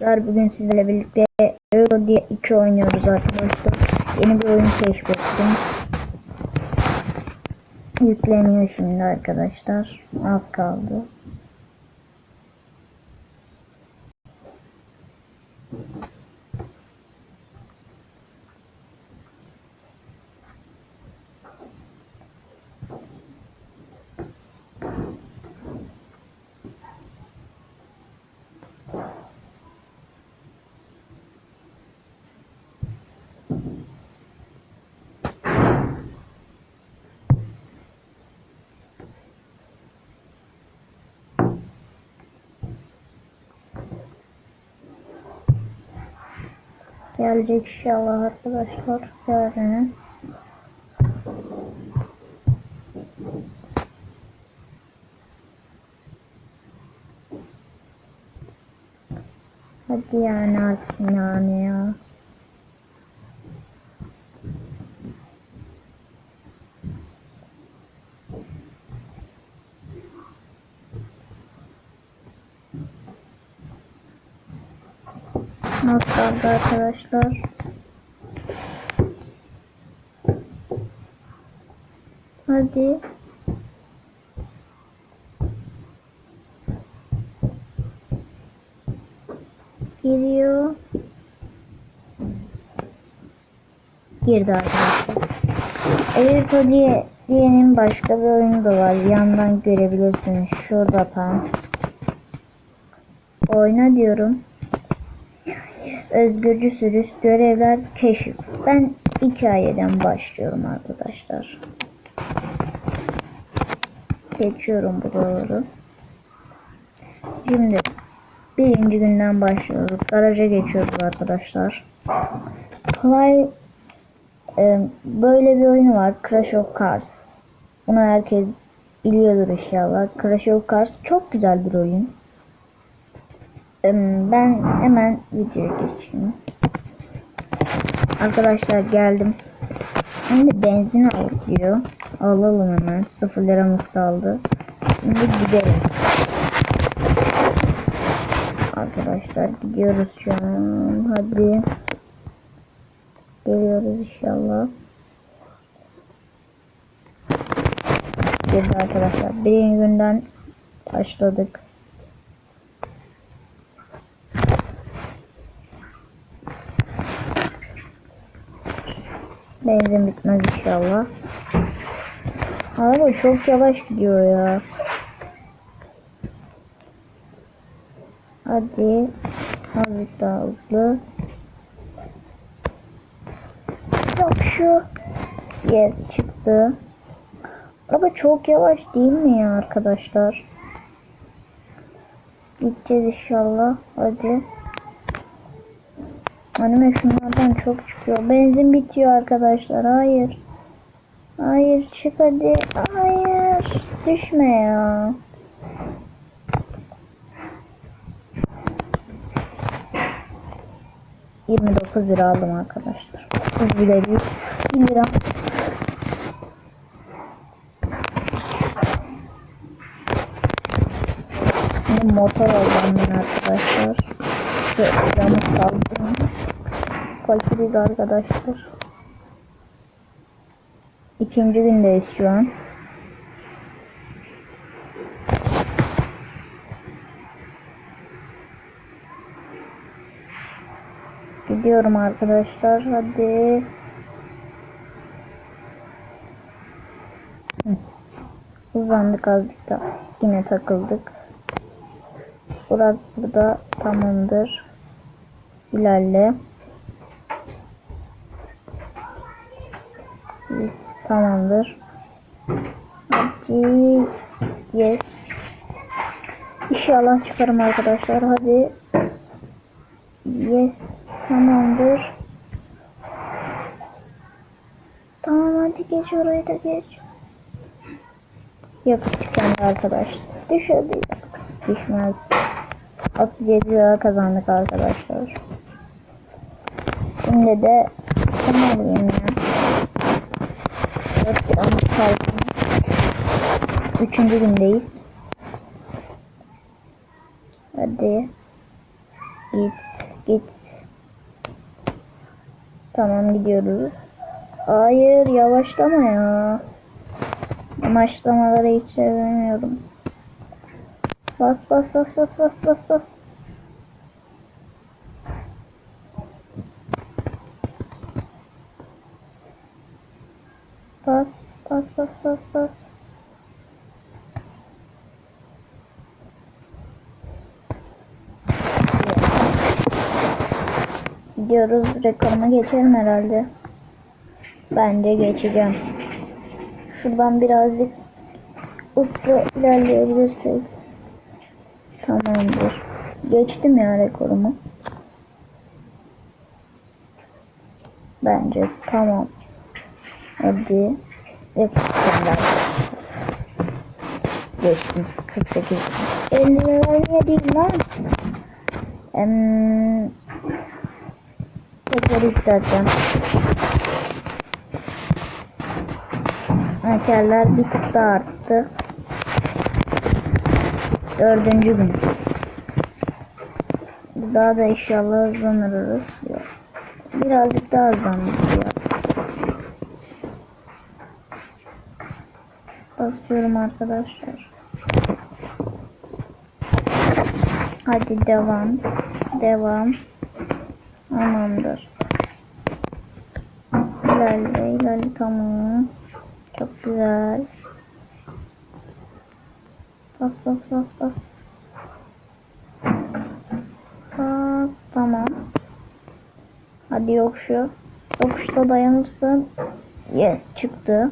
Arkadaşlar bugün sizlerle birlikte Euro diye 2 oynuyoruz arkadaşlar. Yeni bir oyun keşfettim. Yükleniyor şimdi arkadaşlar. Az kaldı. Gelecek inşallah arkadaşlar. Yarın. Hadi yani artık yani ya. Kaldı arkadaşlar? Hadi. Giriyor. Girdi arkadaşlar. Evet o diye diyenin başka bir oyunu da var. Yandan görebilirsiniz. Şurada tam. Oyna diyorum. Özgürcü sürüş, görevler, keşif. Ben hikayeden başlıyorum arkadaşlar. Geçiyorum bu doğru. Şimdi birinci günden başlıyoruz. Garaja geçiyoruz arkadaşlar. Play e, böyle bir oyunu var. Crash of Cars. Bunu herkes biliyordur inşallah. Crash of Cars çok güzel bir oyun. Ben hemen videoya geçeyim. Arkadaşlar geldim. Şimdi benzin al diyor. Alalım hemen. 0 liramız kaldı. Şimdi gidelim. Arkadaşlar gidiyoruz şu an. Hadi. Geliyoruz inşallah. Girdi arkadaşlar. Birinci günden başladık. Benzin bitmez inşallah. Araba çok yavaş gidiyor ya. Hadi. Azıcık daha hızlı. Yok şu. Yes çıktı. Araba çok yavaş değil mi ya arkadaşlar? Gideceğiz inşallah. Hadi. Anime şunlardan çok çıkıyor. Benzin bitiyor arkadaşlar. Hayır. Hayır çık hadi. Hayır. Düşme ya. Yirmi dokuz lira aldım arkadaşlar. 30 bile değil. 1 lira. Şimdi motor aldım ben arkadaşlar. Şu camı kaldım. Fakiriz arkadaşlar. İkinci gündeyiz şu an. Gidiyorum arkadaşlar. Hadi. Uzandık azıcık da. Yine takıldık. Burak burada tamamdır. İlerle. Tamamdır. Hadi. Yes. İnşallah çıkarım arkadaşlar. Hadi. Yes. Tamamdır. Tamam hadi geç orayı da geç. Yakıt tükendi arkadaş. Düş hadi. Düşmez. 37 lira kazandık arkadaşlar. Şimdi de ne alayım ya? 4 liramız kaldı. Üçüncü gündeyiz. Hadi. Git. Git. Tamam gidiyoruz. Hayır yavaşlama ya. Yavaşlamaları hiç sevmiyorum. Bas bas bas bas bas bas. Bas bas bas. Gidiyoruz rekoruma geçerim herhalde. Bence geçeceğim. Şuradan birazcık hızlı ilerleyebilirsek. Tamamdır. Geçtim ya rekorumu. Bence tamam. Hadi. Yapıştırlar. Geçtim. 48. 50 lira niye değil lan? Em, tekrar yükselteceğim. Hakerler bir tık daha arttı. Dördüncü gün. Daha da inşallah hızlanırız. Yok. Birazcık daha hızlanırız ya. Basıyorum arkadaşlar. Hadi devam. Devam. Tamamdır. İlerle ilerle tamam. Çok güzel. Bas bas bas bas. Bas tamam. Hadi yokuşu. Yokuşta dayanırsın. Yes çıktı.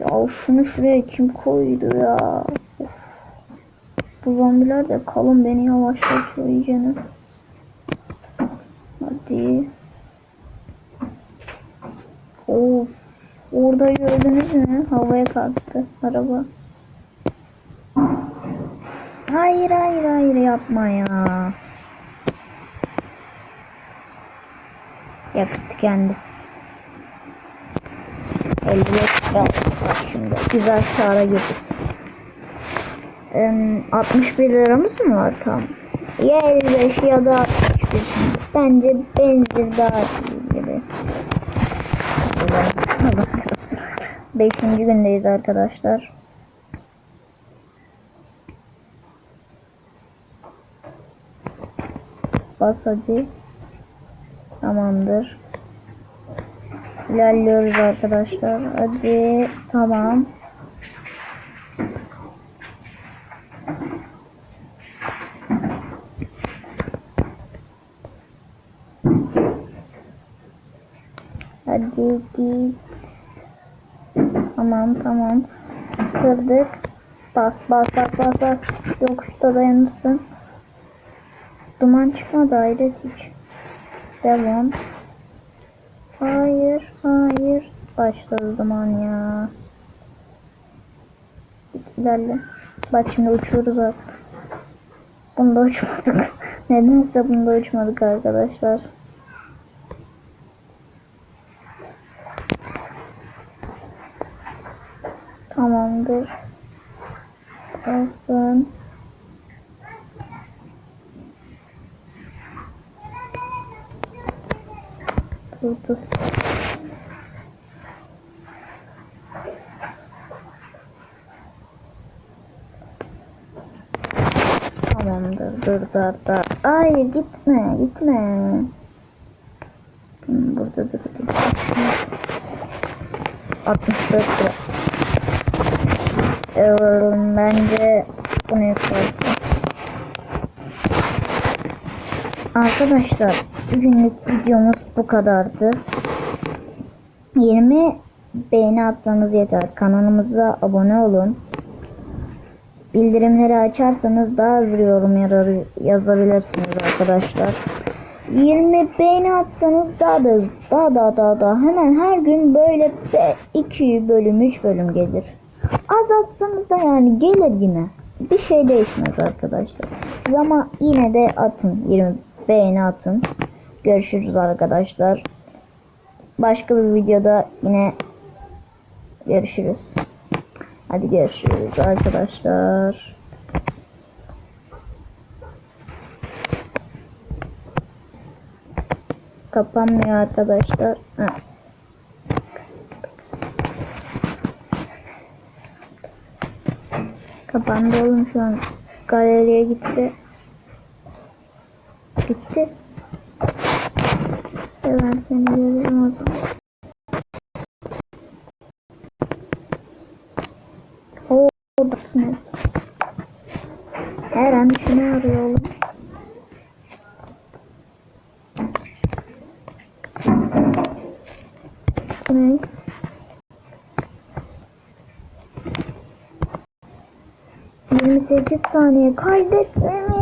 Ya şunu şuraya kim koydu ya? Bu zombiler de kalın beni yavaşlatıyor iyicene. Hadi. Of. Orada gördünüz mü? Havaya kalktı araba. Hayır hayır hayır yapma ya. Yaptı kendi. 55 lira var şimdi. Güzel girdik. Em, 61 liramız mı var tam? Ya 55 ya da 61. Bence benzin daha iyi gibi. Beşinci gündeyiz arkadaşlar. Bas hadi. Tamamdır. İlerliyoruz arkadaşlar. Hadi. Tamam. Hadi git. Tamam tamam. Kırdık. Bas bas bas bas bas. Yokuşta dayanırsın. Duman çıkmadı hayret hiç. Devam. Hayır hayır. Başladı duman ya. İlerle. Bak şimdi uçuyoruz artık. Bunda uçmadık. Nedense bunda uçmadık arkadaşlar. Tamamdır. Olsun. Durdu. Tamamdır. Dur dur. Ay gitme gitme. Hmm, Burada dur dur. 64 lira. Ee, bence bunu yaparsın. Arkadaşlar bugünlük videomuz bu kadardı. 20 beğeni atsanız yeter. Kanalımıza abone olun. Bildirimleri açarsanız daha hızlı yorum yazabilirsiniz arkadaşlar. 20 beğeni atsanız daha da daha daha daha daha hemen her gün böyle 2 bölüm 3 bölüm gelir. Az atsanız da yani gelir yine. Bir şey değişmez arkadaşlar. Ama yine de atın 20 beğeni atın. Görüşürüz arkadaşlar. Başka bir videoda yine görüşürüz. Hadi görüşürüz arkadaşlar. kapanmıyor arkadaşlar. Ha. Kapandı oğlum şu an. Galeriye gitti. Ben seni görürüm o zaman. Her an şunu arıyor oğlum. Ne? Yirmi sekiz saniye kaydetmemiş.